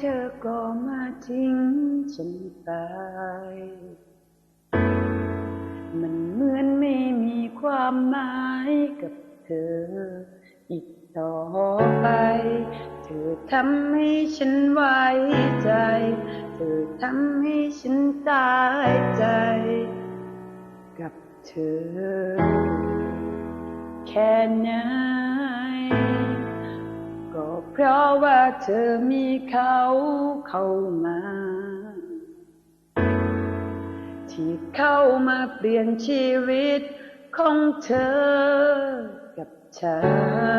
เธอก็มาทิ้งฉันไป มันเหมือนไม่มีความหมายกับเธอ อีกต่อไป เธอทำให้ฉันไว้ใจ เธอทำให้ฉันตายใจ กับเธอ แค่ไหน เพราะว่าเธอมีเขาเข้ามา ที่เข้ามาเปลี่ยนชีวิตของเธอกับฉั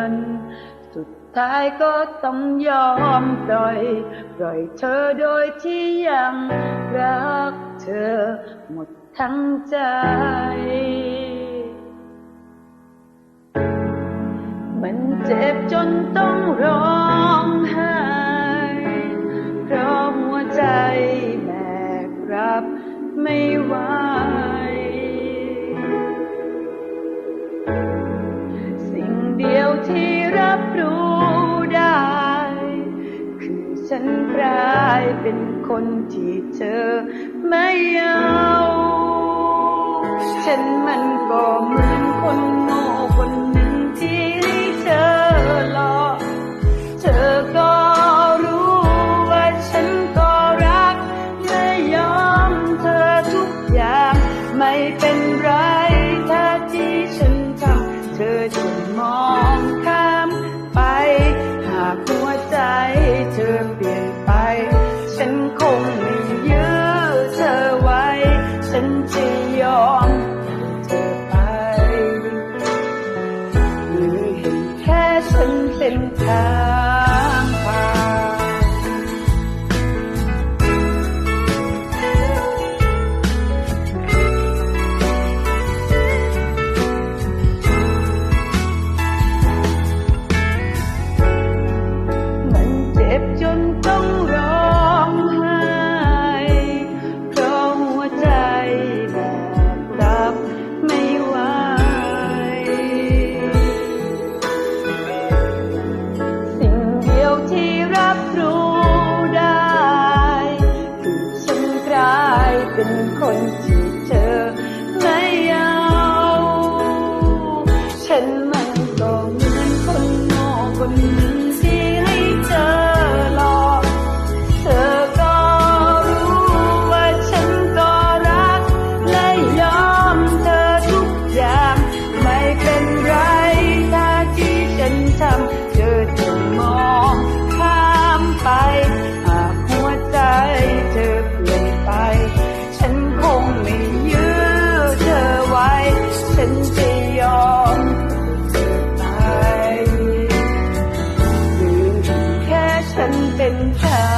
น สุดท้ายก็ต้องยอมปล่อยปล่อยเธอโดยที่ยังรักเธอหมดทั้งใจมันเจ็บจนต้องร้อง ไห้เพราะหัวใจแบกรับไม่ไหวสิ่งเดียวที่รับรู้ได้ คือฉันกลายเป็นคนที่เธอไม่เอาฉันมันก็เหมือนคนโง่คนหนึ่งที่ ไม่เป็นไรถ้าที่ฉันทำเธอจะมองข้ามไป หากหัวใจเธอเปลี่ยนไป ฉันคงไม่ยื้อเธอไว้ ฉันจะยอมเธอไปหรือเห็นแค่ฉันเป็นทาง ทำเธอจะมองข้ามไป หากหัวใจเธอเปลี่ยนไป ฉันคงไม่ยื้อเธอไว้ ฉันจะยอมเตายหรือแค่ฉันเป็นเธอ